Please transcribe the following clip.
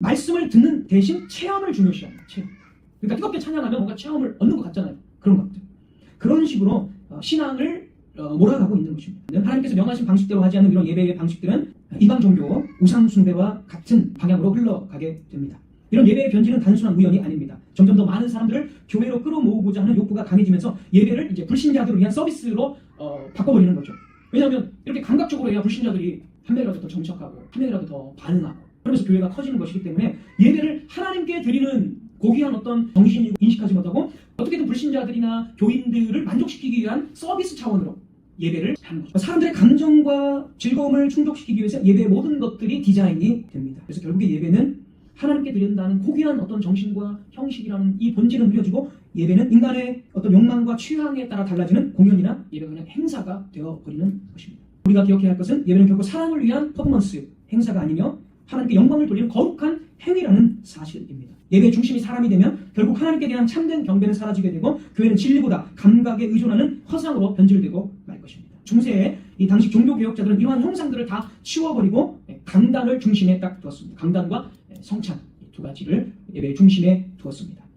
말씀을 듣는 대신 체험을 중요시합니다. 체험. 그러니까 뜨겁게 찬양하면 뭔가 체험을 얻는 것 같잖아요. 그런 것들. 그런 식으로 어, 신앙을 어, 몰아가고 있는 것입니다. 하나님께서 명하신 방식대로 하지 않는 이런 예배의 방식들은 이방 종교 우상 숭배와 같은 방향으로 흘러가게 됩니다. 이런 예배의 변질은 단순한 우연이 아닙니다. 점점 더 많은 사람들을 교회로 끌어모으고자 하는 욕구가 강해지면서 예배를 이제 불신자들을 위한 서비스로 어, 바꿔버리는 거죠. 왜냐하면 이렇게 감각적으로 해야 불신자들이 한 명이라도 더 정착하고 한 명이라도 더 반응하고 그러면서 교회가 커지는 것이기 때문에 예배를 하나님께 드리는 고귀한 어떤 정신이고 인식하지 못하고 어떻게든 불신자들이나 교인들을 만족시키기 위한 서비스 차원으로 예배를 하는 거죠. 사람들의 감정과 즐거움을 충족시키기 위해서 예배의 모든 것들이 디자인이 됩니다. 그래서 결국에 예배는 하나님께 드린다는 고귀한 어떤 정신과 형식이라는 이 본질은 느려지고 예배는 인간의 어떤 욕망과 취향에 따라 달라지는 공연이나 예배가 그냥 행사가 되어버리는 것입니다. 우리가 기억해야 할 것은 예배는 결코 사랑을 위한 퍼포먼스 행사가 아니며 하나님께 영광을 돌리는 거룩한 행위라는 사실입니다. 예배의 중심이 사람이 되면 결국 하나님께 대한 참된 경배는 사라지게 되고 교회는 진리보다 감각에 의존하는 허상으로 변질되고 말 것입니다. 중세의 이 당시 종교 개혁자들은 이러한 형상들을 다 치워버리고 강단을 중심에 딱 두었습니다. 강단과 성찬 이두 가지를 예배의 중심에 두었습니다.